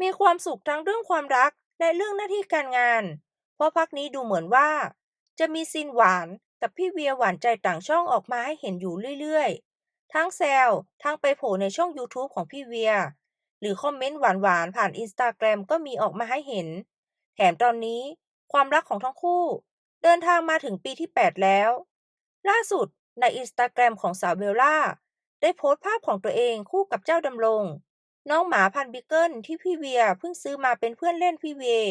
มีความสุขทั้งเรื่องความรักและเรื่องหน้าที่การงาน เพราะพักนี้ดูเหมือนว่า จะมีซีนหวานกับพี่เวียหวานใจต่างช่องออกมาให้เห็นอยู่เรื่อยๆ ทั้งแซวทั้งไปโผล่ในช่อง YouTube ของพี่เวีย หรือคอมเมนต์หวานๆ ผ่านอินสตาแกรมก็มีออกมาให้เห็น แถมตอนนี้ความรักของทั้งคู่ เดินทางมาถึงปีที่ 8 แล้ว ล่าสุดในอินสตาแกรมของสาวเบลล่า ได้โพสต์ภาพของตัวเองคู่กับเจ้าดำรง น้องหมาพันธุ์บิเกิลที่พี่เวียเพิ่งซื้อมาเป็นเพื่อนเล่นพี่เวีย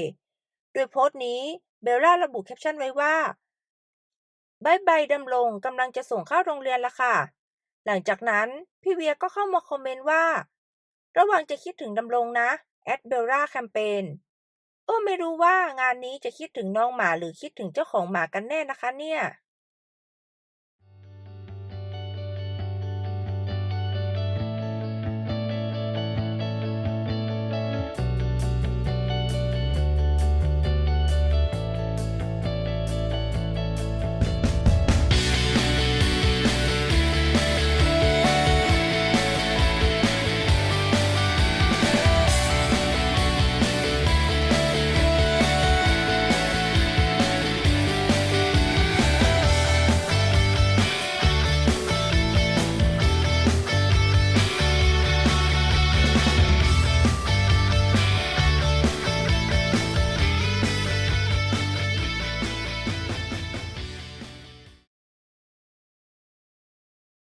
โดยโพสต์นี้เบลล่าระบุแคปชั่นไว้ว่าบายบายดำรงกำลังจะส่งเข้าโรงเรียนละค่ะ หลังจากนั้นพี่เวียก็เข้ามาคอมเมนต์ว่า ระวังจะคิดถึงดำรงนะแอดเบลล่าแคมเปญก็ไม่รู้ว่างานนี้จะคิดถึงน้องหมาหรือคิดถึงเจ้าของหมากันแน่นะคะเนี่ย